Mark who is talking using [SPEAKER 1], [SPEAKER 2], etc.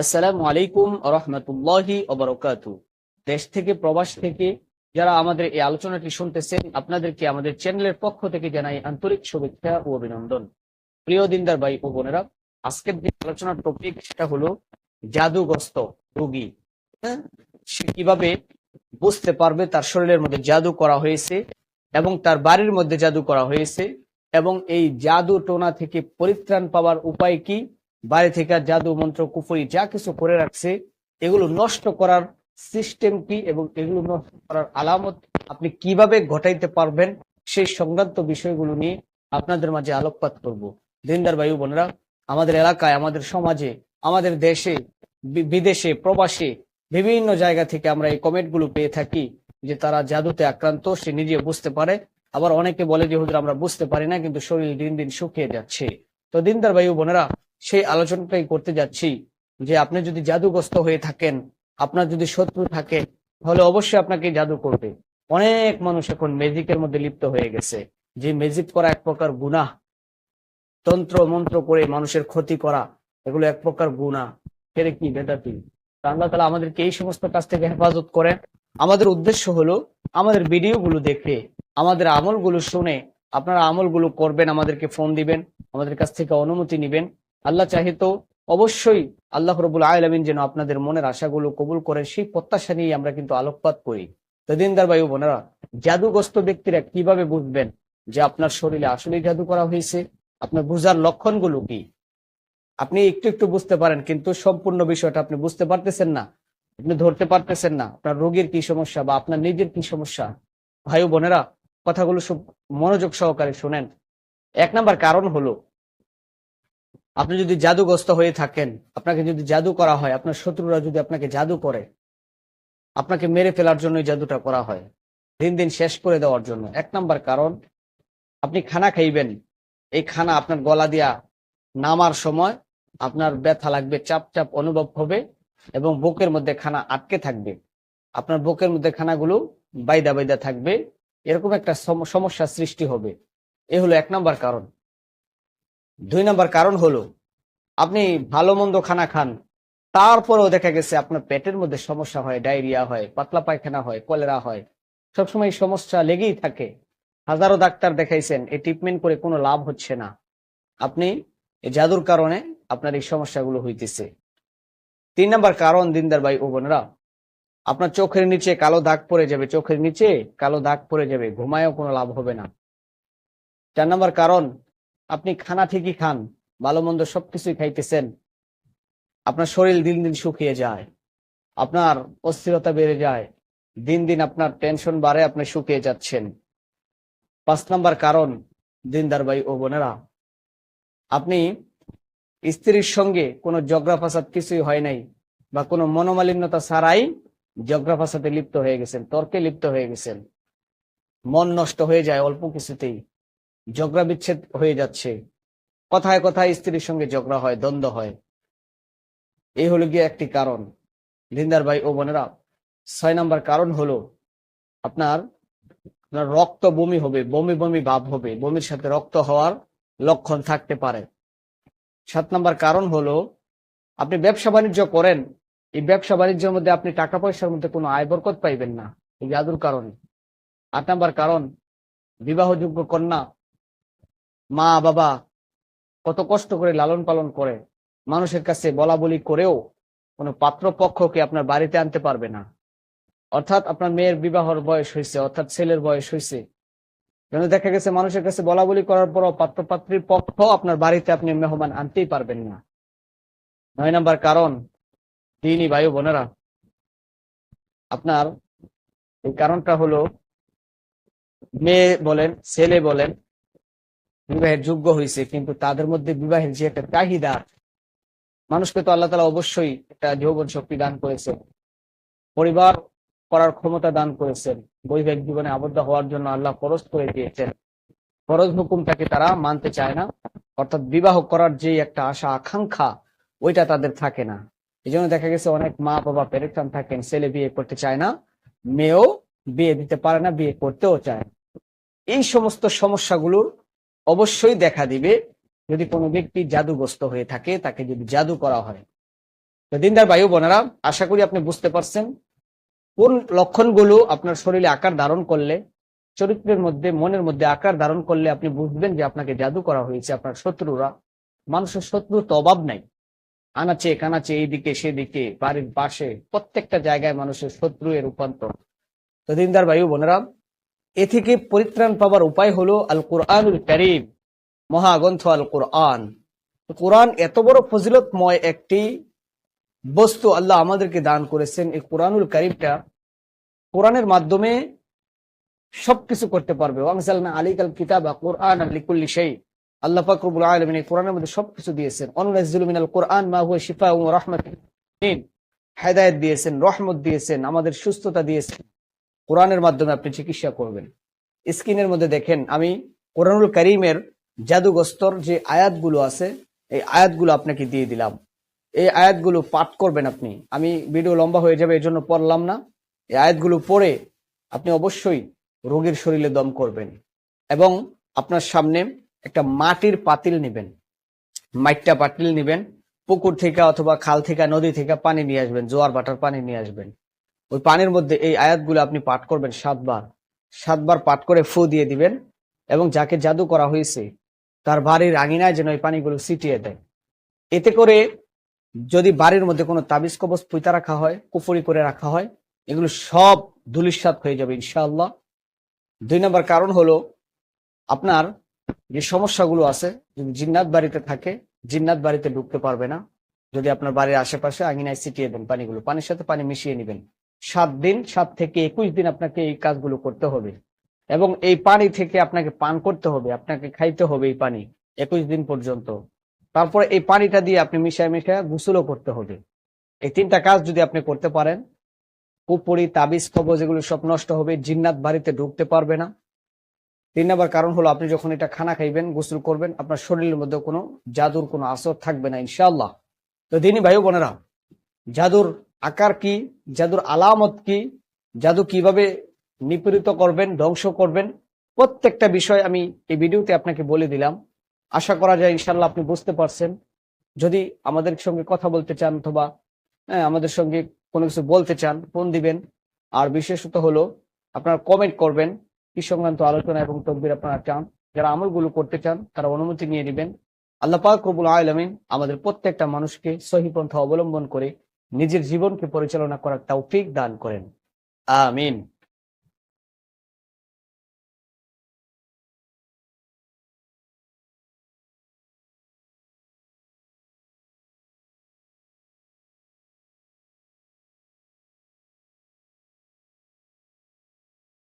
[SPEAKER 1] আসসালামু আলাইকুম রহমতুল্লাহি অবরকাত দেশ থেকে, প্রবাস থেকে যারা আমাদের এই আলোচনাটি শুনতেছেন, আপনাদেরকে আমাদের চ্যানেলের পক্ষ থেকে জানাই আন্তরিক শুভেচ্ছা ও অভিনন্দন। প্রিয় দিনদার ভাই ও বোনেরা, আজকের যে আলোচনার টপিক সেটা হলো জাদুগ্রস্ত রোগী। হ্যাঁ? সে কীভাবে বুঝতে পারবে তার শরীরের মধ্যে জাদু করা হয়েছে এবং তার বাড়ির মধ্যে জাদু করা হয়েছে এবং এই জাদু টোনা থেকে পরিত্রাণ পাওয়ার উপায় কি? বাড়ি থেকে জাদু মন্ত্র, কুফরি যা কিছু করে রাখছে, এগুলো নষ্ট করার সিস্টেম কি এবং এগুলো নষ্ট করার আলামত আপনি কীভাবে ঘটাইতে পারবেন, সেই সংক্রান্ত বিষয়গুলো নিয়ে আপনাদের মাঝে আলোকপাত করব। দিনদার বায়ু বোনেরা, আমাদের এলাকায়, আমাদের সমাজে, আমাদের দেশে বিদেশে, প্রবাসে বিভিন্ন জায়গা থেকে আমরা এই কমেন্টগুলো পেয়ে থাকি যে তারা জাদুতে আক্রান্ত, সে নিজে বুঝতে পারে। আবার অনেকে বলে যে, হুজুর, আমরা বুঝতে পারি না, কিন্তু শরীর দিন দিন শুকিয়ে যাচ্ছে। তো দিনদার ভাই বোনেরা সেই আলোচনাটাই করতে যাচ্ছি যে আপনি যদি জাদুগ্রস্ত হয়ে থাকেন, আপনার যদি শত্রু থাকে, তাহলে অবশ্যই আপনাকে জাদু করবে। অনেক মানুষ এখন ম্যাজিকের মধ্যে লিপ্ত হয়ে গেছে। যে ম্যাজিক করা এক প্রকার গুনাহ। তন্ত্র, মন্ত্র করে মানুষের ক্ষতি করা, এগুলো এক প্রকার গুনাহ। সেটা কি বেদাতি আল্লাহ তালা আমাদেরকে এই সমস্ত কাজ থেকে হেফাজত করেন। আমাদের উদ্দেশ্য হলো আমাদের ভিডিওগুলো দেখে, আমাদের আমলগুলো শুনে, আপনারা আমলগুলো করবেন, আমাদেরকে ফোন দিবেন, আমাদের কাছ থেকে অনুমতি নিবেন। আল্লাহ চাহিত অবশ্যই আল্লাহ রবুল আলমিন যেন আপনাদের মনের আশাগুলো কবুল করেন, সেই প্রত্যাশা নিয়ে আমরা কিন্তু আলোকপাত করি। তো দিনদার বায়ু বোনেরা, জাদুগ্রস্ত ব্যক্তিরা কীভাবে বুঝবেন যে আপনার শরীরে আসলেই জাদু করা হয়েছে? আপনার বুঝার লক্ষণগুলো কি? আপনি একটু একটু বুঝতে পারেন, কিন্তু সম্পূর্ণ বিষয়টা আপনি বুঝতে পারতেছেন না, আপনি ধরতে পারতেছেন না, আপনার রোগীর কি সমস্যা বা আপনার নিজের কি সমস্যা? ভাই বোনেরা, কথাগুলো সব মনোযোগ সহকারে শোনেন। এক নাম্বার কারণ হলো আপনি যদি জাদুগ্রস্ত হয়ে থাকেন, আপনাকে যদি জাদু করা হয়, আপনার শত্রুরা যদি আপনাকে জাদু করে, আপনাকে মেরে ফেলার জন্য জাদুটা করা হয়, দিন দিন শেষ করে দেওয়ার জন্য। এক নাম্বার কারণ, আপনি খানা খাইবেন, এই খানা আপনার গলা দিয়া নামার সময় আপনার ব্যথা লাগবে, চাপ চাপ অনুভব হবে এবং বুকের মধ্যে খানা আটকে থাকবে। আপনার বুকের মধ্যে খানাগুলো বাইদা বাইদা থাকবে, এরকম একটা সম- সমস্যা সৃষ্টি হবে। এ হলো এক নাম্বার কারণ। দুই নাম্বার কারণ হলো আপনি ভালো মন্দ খানা খান, তারপরেও দেখা গেছে আপনার পেটের মধ্যে সমস্যা হয়, ডায়রিয়া হয়, পাতলা পায়খানা হয়, কলেরা হয়। সবসময় সমস্যা লেগেই থাকে। হাজারো ডাক্তার দেখাইছেন, এই ট্রিটমেন্ট করে কোনো লাভ হচ্ছে না। আপনি, এই জাদুর কারণে আপনার এই সমস্যাগুলো হইতেছে। তিন নাম্বার কারণ, দিনদার ভাই ও বোনেরা, আপনার চোখের নিচে কালো দাগ পড়ে যাবে, চোখের নিচে কালো দাগ পড়ে যাবে, ঘুমায়ও কোনো লাভ হবে না। চার নাম্বার কারণ, আপনি খানা ঠিকই খান ভালো মন্দ সবকিছুই খাইতেছেন, আপনার শরীর দিন দিন শুকিয়ে যায়, আপনার অস্থিরতা বেড়ে যায়, দিন দিন আপনার টেনশন বাড়ে, আপনি শুকিয়ে যাচ্ছেন। পাঁচ নাম্বার কারণ, দিনদার ভাই ও বোনেরা, আপনি স্ত্রীর সঙ্গে কোনো জগরা ফাসাদ কিছুই হয় নাই বা কোনো মনোমালিন্যতা ছাড়াই জগরা ফাসাদে লিপ্ত হয়ে গেছেন, তর্কে লিপ্ত হয়ে গেছেন। মন নষ্ট হয়ে যায় অল্প কিছুতেই ঝগড়া বিচ্ছেদ হয়ে যাচ্ছে। কথায় কথায় স্ত্রীর সঙ্গে ঝগড়া হয়, দ্বন্দ্ব হয়। এই হলো গিয়ে একটি কারণ। লিন্দার ভাই ও বোনেরা, ছয় নাম্বার কারণ হলো আপনার আপনার রক্ত বমি হবে, বমি বমি ভাব হবে, বমির সাথে রক্ত হওয়ার লক্ষণ থাকতে পারে। সাত নাম্বার কারণ হলো আপনি ব্যবসা বাণিজ্য করেন, এই ব্যবসা বাণিজ্যের মধ্যে আপনি টাকা পয়সার মধ্যে কোনো আয় বরকত পাইবেন না। এই জাদুর কারণে। আট নাম্বার কারণ, বিবাহযোগ্য কন্যা, মা, বাবা কত কষ্ট করে লালন পালন করে। মানুষের কাছে বলা বলি করেও কোনো পাত্রপক্ষকে আপনার বাড়িতে আনতে পারবে না। অর্থাৎ আপনার মেয়ের বিবাহর বয়স হয়েছে, অর্থাৎ ছেলের বয়স হয়েছে। যেন দেখা গেছে মানুষের কাছে বলা বলি করার পরও পাত্রপাত্রীর পক্ষ আপনার বাড়িতে আপনি মেহমান আনতেই পারবেন না। নয় নাম্বার কারণ, দিনই বায়ু বোনেরা, আপনার এই কারণটা হলো, মেয়ে বলেন, ছেলে বলেন বিবাহের যোগ্য হয়েছে কিন্তু তাদের মধ্যে বিবাহের যে একটা চাহিদা, মানুষকে তো আল্লাহ তালা অবশ্যই একটা যৌবন শক্তি দান করেছে পরিবার করার ক্ষমতা দান করেছেন। বৈবাহিক জীবনে আবদ্ধ হওয়ার জন্য আল্লাহ ফরজ করে দিয়েছেন। ফরজ হুকুমটাকে তারা মানতে চায় না, অর্থাৎ বিবাহ করার যে একটা আশা, আকাঙ্ক্ষা, ওইটা তাদের থাকে না। এই জন্য দেখা গেছে অনেক মা বাবা পেরেকটান থাকেন, ছেলে বিয়ে করতে চায় না, মেয়েও বিয়ে দিতে পারে না, বিয়ে করতেও চায়। এই সমস্ত সমস্যাগুলোর অবশ্যই দেখা দিবে যদি কোনো ব্যক্তি জাদুগ্রস্ত হয়ে থাকে, তাকে যদি জাদু করা হয়। দিনদার ও বোনেরা, আশা করি আপনি বুঝতে পারছেন। কোন লক্ষণগুলো আপনার শরীরে আকার ধারণ করলে, চরিত্রের মধ্যে, মনের মধ্যে আকার ধারণ করলে আপনি বুঝবেন যে আপনাকে জাদু করা হয়েছে আপনার শত্রুরা। মানুষের শত্রুর তো অভাব নাই। আনাচে, কানাচে, এইদিকে, সেদিকে, বাড়ির পাশে, প্রত্যেকটা জায়গায় মানুষের শত্রু এর রূপান্তর। তো দিনদার ও বোনেরা এ থেকে পরিত্রাণ পাওয়ার উপায় হলো আল কোরআনুল করিম, মহাগ্রন্থ আল কোরআন কোরআন এত বড় ফজিলতময় একটি বস্তু আল্লাহ আমাদেরকে দান করেছেন, এই কোরআনুল করিমটা কোরআনের মাধ্যমে সবকিছু করতে পারবে। ওয়াংসালনা আলিকাল কিতাবা কোরআন লিকুল্লি সেই আল্লাহ আলামিন এই কোরআনের মধ্যে সবকিছু দিয়েছেন। কোরআন মা হুয়া শিফা ওয়া রাহমাতুল লিল হেদায়েত দিয়েছেন, রহমত দিয়েছেন, আমাদের সুস্থতা দিয়েছেন। কোরআনের মাধ্যমে আপনি চিকিৎসা করবেন। স্ক্রিনের মধ্যে দেখেন, আমি কোরআনুল করিমের জাদুগস্তর যে আয়াতগুলো আছে, এই আয়াতগুলো আপনাকে দিয়ে দিলাম। এই আয়াতগুলো পাঠ করবেন আপনি। আমি ভিডিও লম্বা হয়ে যাবে এই জন্য পড়লাম না। এই আয়াতগুলো পড়ে আপনি অবশ্যই রোগীর শরীরে দম করবেন এবং আপনার সামনে একটা মাটির পাতিল নেবেন। মাইটটা পাতিল নেবেন, পুকুর থেকে অথবা খাল থেকে, নদী থেকে পানি নিয়ে আসবেন, জোয়ার বাটার পানি নিয়ে আসবেন। ওই পানির মধ্যে এই আয়াতগুলো আপনি পাঠ করবেন সাতবার। সাতবার পাঠ করে ফু দিয়ে দিবেন এবং যাকে জাদু করা হয়েছে, তার বাড়ির আঙিনায় যেন এই পানিগুলো ছিটিয়ে দেয়। এতে করে যদি বাড়ির মধ্যে কোনো তাবিজ কবজ পুঁতা রাখা হয়, কুফুরি করে রাখা হয়, এগুলো সব ধুলিস্বাদ হয়ে যাবে ইনশাআল্লাহ। দুই নম্বর কারণ হলো আপনার যে সমস্যাগুলো আছে, যদি জিন্নাত বাড়িতে থাকে, জিন্নাত বাড়িতে ঢুকতে পারবে না। যদি আপনার বাড়ির আশেপাশে আঙিনায় ছিটিয়ে দেন পানিগুলো, পানির সাথে পানি মিশিয়ে নেবেন। সাত দিন, সাত থেকে একুশ দিন আপনাকে এই কাজগুলো করতে হবে। এবং এই পানি থেকে আপনাকে পান করতে হবে, আপনাকে খাইতে হবে এই পানি একুশ দিন পর্যন্ত। তারপরে এই পানিটা দিয়ে আপনি মিশায় মিশায় গোসলও করতে হবে। এই তিনটা কাজ যদি আপনি করতে পারেন কুপুরি তাবিজ, কবজ এগুলো সব নষ্ট হবে, জিন্নাত বাড়িতে ঢুকতে পারবে না। তিন নম্বর কারণ হলো আপনি যখন এটা খানা খাইবেন, গোসল করবেন, আপনার শরীরের মধ্যে কোনো জাদুর কোনো আসর থাকবে না, ইনশাআল্লাহ। তো দিনী ভাই বোনেরা, জাদুর আকার কি জাদুর আলামত কি জাদু কীভাবে নিপীড়িত করবেন ধ্বংস করবেন প্রত্যেকটা বিষয় আমি এই ভিডিওতে আপনাকে বলে দিলাম। আশা করা যায় ইনশাল্লাহ আপনি বুঝতে পারছেন। যদি আমাদের সঙ্গে কথা বলতে চান অথবা হ্যাঁ, আমাদের সঙ্গে কোনো কিছু বলতে চান ফোন দিবেন। আর বিশেষত হলো আপনারা কমেন্ট করবেন কি সংক্রান্ত আলোচনা এবং তকবির আপনারা চান যারা আমলগুলো করতে চান তারা অনুমতি নিয়ে নেবেন। আল্লাহ রবুল আলমিন আমাদের প্রত্যেকটা মানুষকে সহি পন্থা অবলম্বন করে নিজের জীবনকে পরিচালনা করার তৌফিক দান করেন। আমিন।